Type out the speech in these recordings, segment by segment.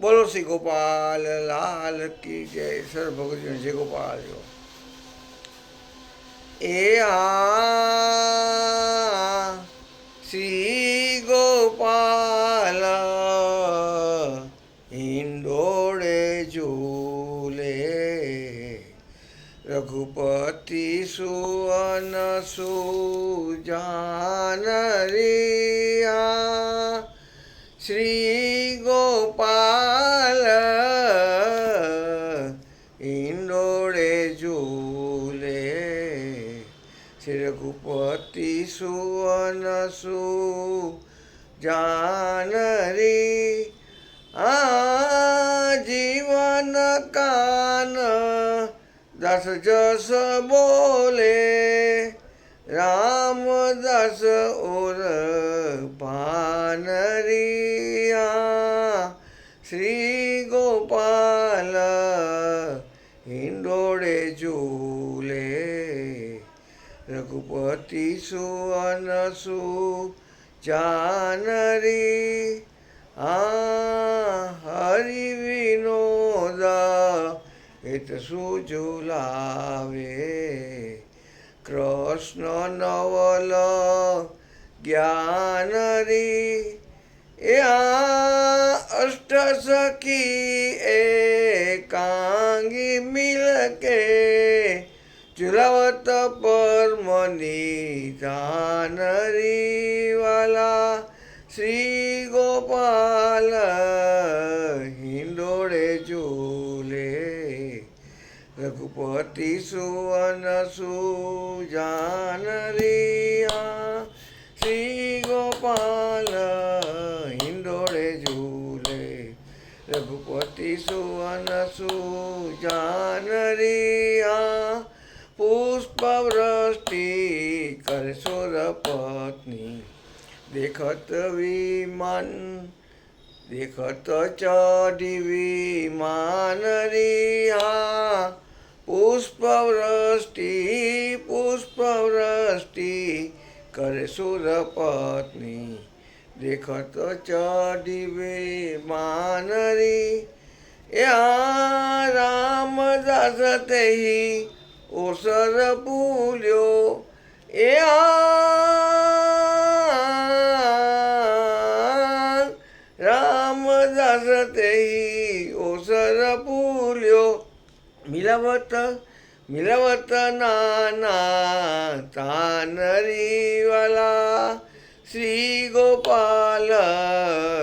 બોલો શ્રી ગોપાલ, લાલ કી જય, સર ભગવતી જય ગોપાલ જો. એ આ શ્રી ગોપાલ હિંડોળે ઝૂલે. રઘુપતિ સુવન સુજાન इंदोळे झुले शिरघुपती सुवनसू जानरी आ जीवन कान दस जस बोले राम दस ओर पानरिया श्री ગોપાલ હિંડોળે ઝૂલે. રઘુપતિ સુવન સુ જાનરી, આ હરિ વિનોદ હિત સુઝુલાવે કૃષ્ણ નવલ જ્ઞાન રી એ આ અષ્ટ સખી એકાંગી संगी मिलके चुलावत पर मनी जानरी वाला श्री गोपाल हिंडोड़े झूले। रघुपति सुवन सुजानरिया श्री गोपाल हिंडोड़े झूले। रघुपति सुवन सुजान रिया पुष्पवृष्टि कर सुर पत्नी। देखत विमान, देखत चढ़ी विमान रिया, पुष्पवृष्टि पुष्पवृष्टि कर सुर पत्नी। देखत दिवे मानरी. या राम दासतेही ओसर पुल्यो या राम दासतेही ओसर पुल्यो मिलवत मिलवत नाना तानरीवाला. શ્રી ગોપાલ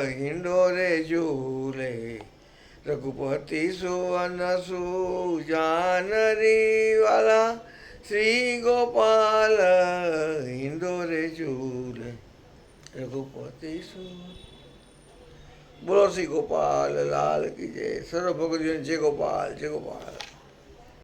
હિંડોરે ઝૂલે. રઘુપતિ સુવન સુજાનરી વાલા શ્રી ગોપાલ હિંડોરે ઝૂલે. રઘુપતિ સુ બોલો શ્રી ગોપાલ લાલ કી જય. સર્વ ભગવતી જય ગોપાલ જય ગોપાલ.